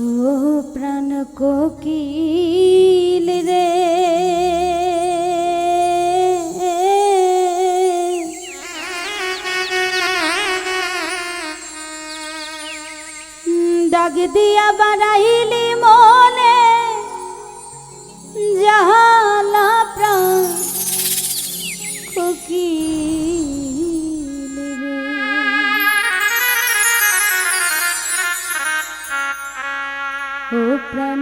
ও প্রাণ কোকিল রে। ডাক দিয়া বাড়াইলি মনে জাহালা প্রাণ কোকিল। প্রাণ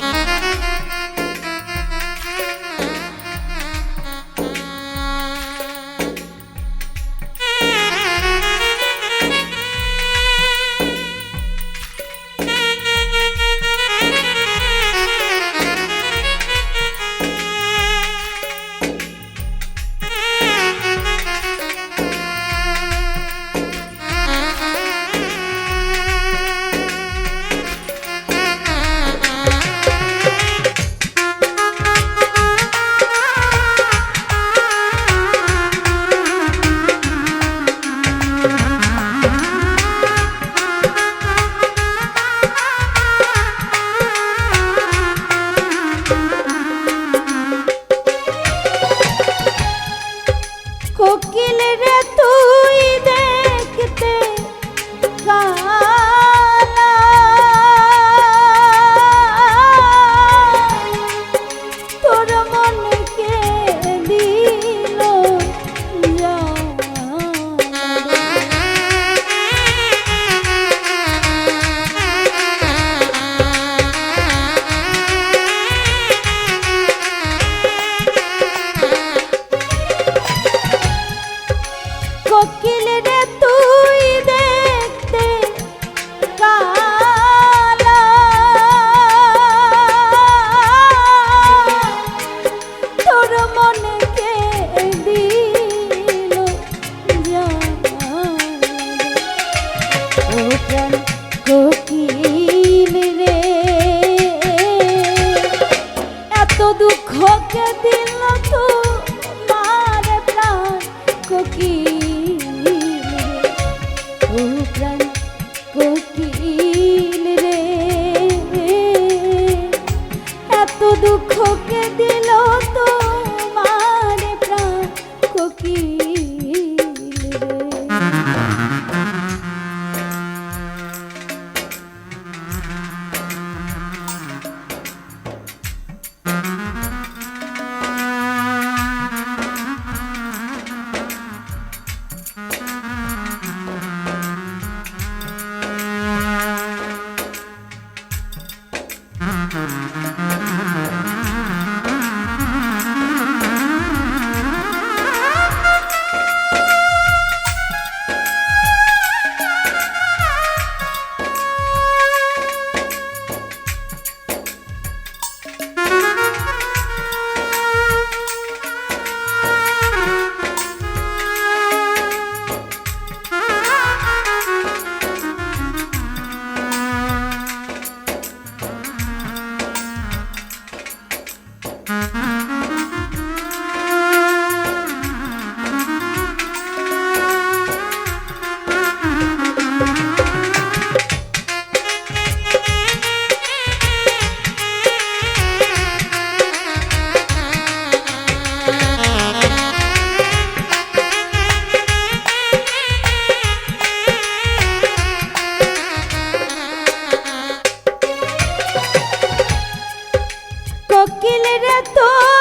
Bye. রে তোর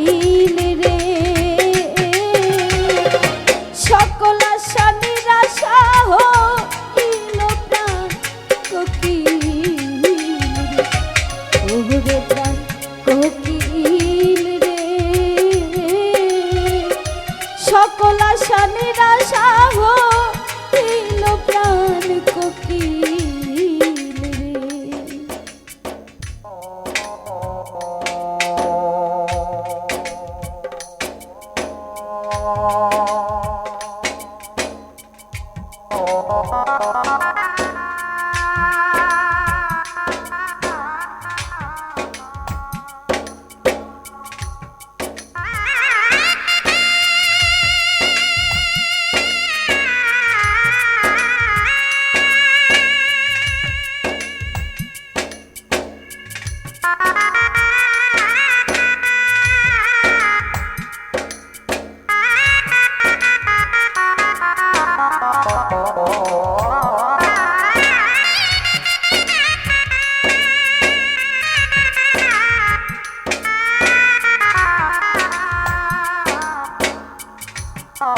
ಮೇಲೆ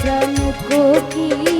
প্রাণ কোকিল।